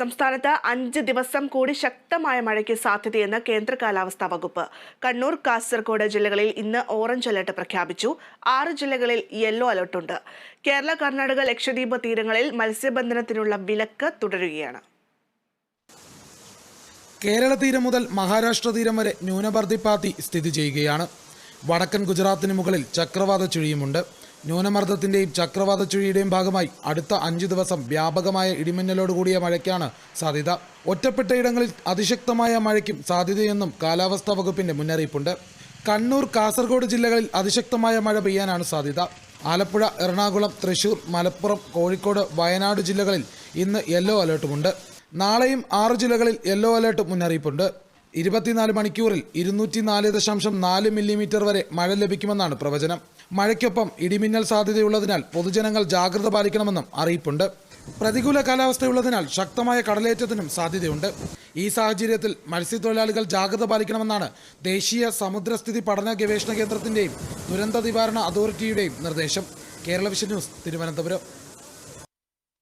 സംസ്ഥാനത്ത് അഞ്ച് ദിവസം കൂടി ശക്തമായ മഴയ്ക്ക് സാധ്യതയെന്ന് കേന്ദ്ര കാലാവസ്ഥാ വകുപ്പ്. കണ്ണൂർ കാസർഗോഡ് ജില്ലകളിൽ ഇന്ന് ഓറഞ്ച് അലർട്ട് പ്രഖ്യാപിച്ചു. ആറ് ജില്ലകളിൽ യെല്ലോ അലർട്ടുണ്ട് കേരള കർണാടക ലക്ഷദ്വീപ് തീരങ്ങളിൽ മത്സ്യബന്ധനത്തിനുള്ള വിലക്ക് തുടരുകയാണ്. കേരള തീരം മുതൽ മഹാരാഷ്ട്ര തീരം വരെ ന്യൂനപർദ്ദിപ്പാത്തി സ്ഥിതി ചെയ്യുകയാണ്. വടക്കൻ ഗുജറാത്തിന് മുകളിൽ ചക്രവാത ചുഴിയുമുണ്ട്. ന്യൂനമർദ്ദത്തിന്റെയും ചക്രവാത ചുഴിയുടെയും ഭാഗമായി അടുത്ത അഞ്ച് ദിവസം വ്യാപകമായ ഇടിമിന്നലോടുകൂടിയ മഴയ്ക്കാണ് സാധ്യത. ഒറ്റപ്പെട്ട ഇടങ്ങളിൽ അതിശക്തമായ മഴയ്ക്കും സാധ്യതയെന്നും കാലാവസ്ഥാ വകുപ്പിന്റെ മുന്നറിയിപ്പുണ്ട്. കണ്ണൂർ കാസർഗോഡ് ജില്ലകളിൽ അതിശക്തമായ മഴ പെയ്യാനാണ് സാധ്യത. ആലപ്പുഴ എറണാകുളം തൃശൂർ മലപ്പുറം കോഴിക്കോട് വയനാട് ജില്ലകളിൽ ഇന്ന് യെല്ലോ അലേർട്ടുമുണ്ട്. നാളെയും ആറ് ജില്ലകളിൽ യെല്ലോ അലേർട്ട് മുന്നറിയിപ്പുണ്ട്. ഇരുപത്തിനാല് മണിക്കൂറിൽ ഇരുന്നൂറ്റി നാല് ദശാംശം നാല് മില്ലിമീറ്റർ വരെ മഴ ലഭിക്കുമെന്നാണ് പ്രവചനം. മഴയ്ക്കൊപ്പം ഇടിമിന്നൽ സാധ്യതയുള്ളതിനാൽ പൊതുജനങ്ങൾ ജാഗ്രത പാലിക്കണമെന്നും അറിയിപ്പുണ്ട്. പ്രതികൂല കാലാവസ്ഥയുള്ളതിനാൽ ശക്തമായ കടലേറ്റത്തിനും സാധ്യതയുണ്ട്. ഈ സാഹചര്യത്തിൽ മത്സ്യത്തൊഴിലാളികൾ ജാഗ്രത പാലിക്കണമെന്നാണ് ദേശീയ സമുദ്രസ്ഥിതി പഠന ഗവേഷണ കേന്ദ്രത്തിന്റെയും ദുരന്ത നിവാരണ അതോറിറ്റിയുടെയും നിർദ്ദേശം. Kerala vision news Thiruvananthapuram.